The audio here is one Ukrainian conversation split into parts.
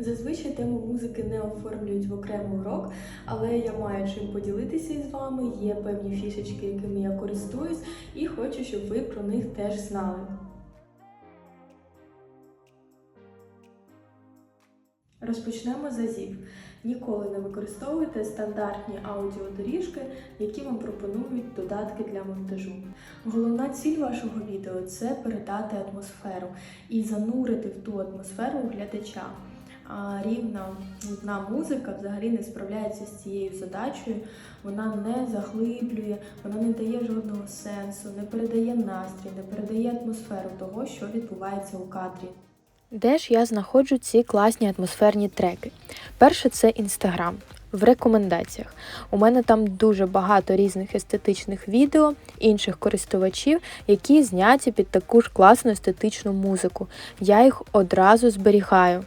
Зазвичай тему музики не оформлюють в окремий урок, але я маю чим поділитися із вами. Є певні фішечки, якими я користуюсь, і хочу, щоб ви про них теж знали. Розпочнемо з азів. Ніколи не використовуйте стандартні аудіодоріжки, які вам пропонують додатки для монтажу. Головна ціль вашого відео це передати атмосферу і занурити в ту атмосферу глядача. Рівна нудна музика взагалі не справляється з цією задачею. Вона не заглиблює, вона не дає жодного сенсу, не передає настрій, не передає атмосферу того, що відбувається у кадрі. Де ж я знаходжу ці класні атмосферні треки? Перше, це інстаграм. В рекомендаціях. У мене там дуже багато різних естетичних відео інших користувачів, які зняті під таку ж класну естетичну музику. Я їх одразу зберігаю.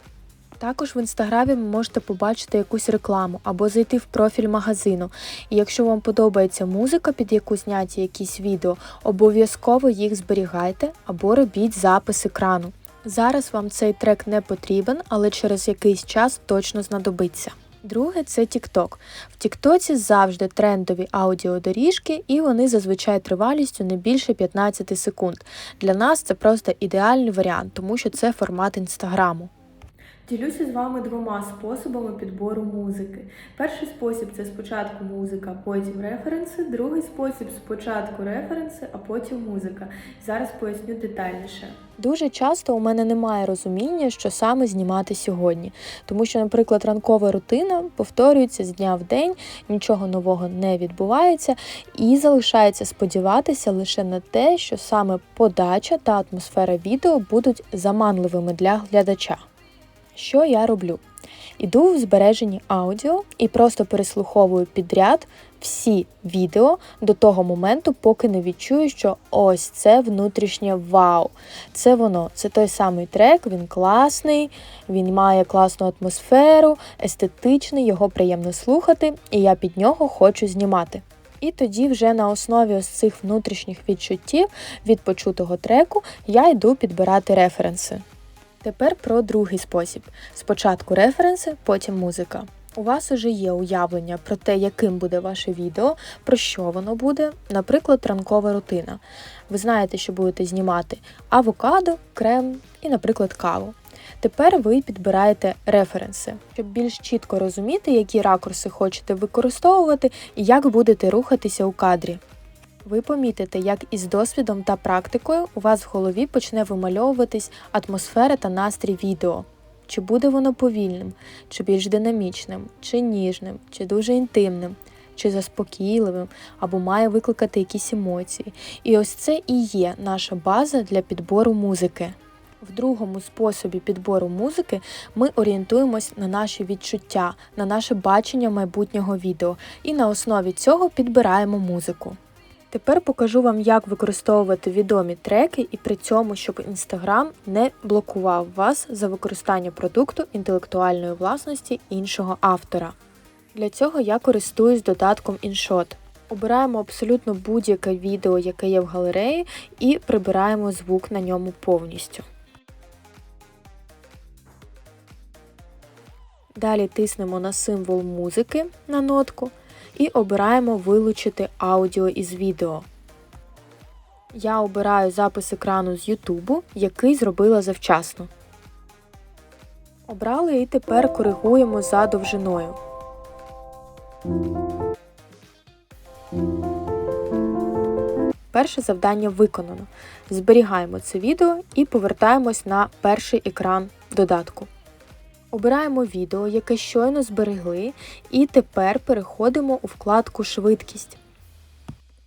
Також в інстаграмі ви можете побачити якусь рекламу або зайти в профіль магазину. І якщо вам подобається музика, під яку зняті якісь відео, обов'язково їх зберігайте або робіть запис екрану. Зараз вам цей трек не потрібен, але через якийсь час точно знадобиться. Друге це TikTok. В TikTok завжди трендові аудіодоріжки, і вони зазвичай тривалістю не більше 15 секунд. Для нас це просто ідеальний варіант, тому що це формат інстаграму. Ділюся з вами двома способами підбору музики. Перший спосіб це спочатку музика, потім референси. Другий спосіб спочатку референси, а потім музика. Зараз поясню детальніше. Дуже часто у мене немає розуміння, що саме знімати сьогодні, тому що, наприклад, ранкова рутина повторюється з дня в день, нічого нового не відбувається, і залишається сподіватися лише на те, що саме подача та атмосфера відео будуть заманливими для глядача. Що я роблю? Іду в збережені аудіо і просто переслуховую підряд всі відео до того моменту, поки не відчую, що ось це внутрішнє вау. Це воно, це той самий трек, він класний, він має класну атмосферу, естетичний, його приємно слухати, і я під нього хочу знімати. І тоді, вже на основі ось цих внутрішніх відчуттів від почутого треку я йду підбирати референси. Тепер про другий спосіб: спочатку референси, потім музика. У вас уже є уявлення про те, яким буде ваше відео, про що воно буде, наприклад, ранкова рутина. Ви знаєте, що будете знімати авокадо, крем і, наприклад, каву. Тепер ви підбираєте референси, щоб більш чітко розуміти, які ракурси хочете використовувати і як будете рухатися у кадрі. Ви помітите, як із досвідом та практикою у вас в голові почне вимальовуватись атмосфера та настрій відео. Чи буде воно повільним, чи більш динамічним, чи ніжним, чи дуже інтимним, чи заспокійливим, або має викликати якісь емоції. І ось це і є наша база для підбору музики. В другому способі підбору музики ми орієнтуємось на наші відчуття, на наше бачення майбутнього відео, і на основі цього підбираємо музику. Тепер покажу вам, як використовувати відомі треки і при цьому, щоб Instagram не блокував вас за використання продукту інтелектуальної власності іншого автора. Для цього я користуюсь додатком InShot. Обираємо абсолютно будь-яке відео, яке є в галереї, і прибираємо звук на ньому повністю. Далі тиснемо на символ музики на нотку і обираємо вилучити аудіо із відео. Я обираю запис екрану з YouTube, який зробила завчасно. Обрали і тепер коригуємо за довжиною. Перше завдання виконано. Зберігаємо це відео і повертаємось на перший екран додатку. Обираємо відео, яке щойно зберегли, і тепер переходимо у вкладку Швидкість.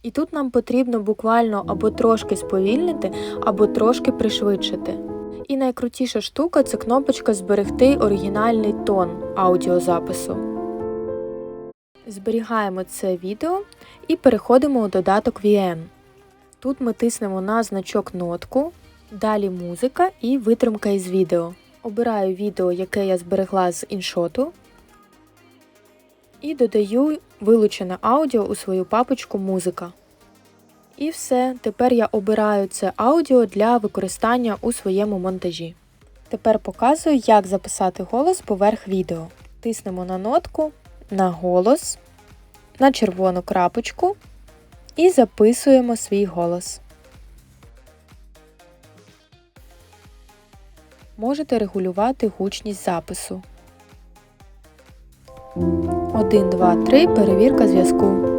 І тут нам потрібно буквально або трошки сповільнити, або трошки пришвидшити. І найкрутіша штука це кнопочка Зберегти оригінальний тон аудіозапису. Зберігаємо це відео і переходимо у додаток VN. Тут ми тиснемо на значок нотку, далі музика і витримка із відео. Обираю відео, яке я зберегла з іншоту, і додаю вилучене аудіо у свою папочку Музика. І все. Тепер я обираю це аудіо для використання у своєму монтажі. Тепер показую, як записати голос поверх відео. Тиснемо на нотку, на голос, на червону крапочку і записуємо свій голос. Можете регулювати гучність запису. 1, 2, 3. Перевірка зв'язку.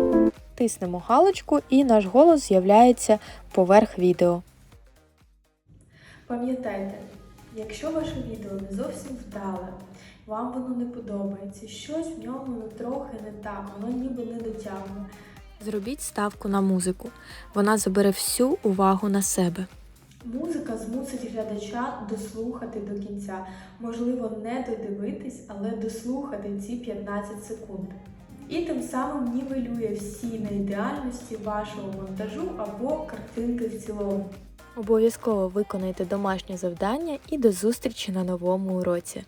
Тиснемо галочку і наш голос з'являється поверх відео. Пам'ятайте, якщо ваше відео не зовсім вдале, вам воно не подобається, щось в ньому ну, трохи не так, воно ніби не дотягує. Зробіть ставку на музику. Вона забере всю увагу на себе. Музика змусить глядача дослухати до кінця. Можливо, не додивитись, але дослухати ці 15 секунд. І тим самим нівелює всі неідеальності вашого монтажу або картинки в цілому. Обов'язково виконайте домашнє завдання і до зустрічі на новому уроці.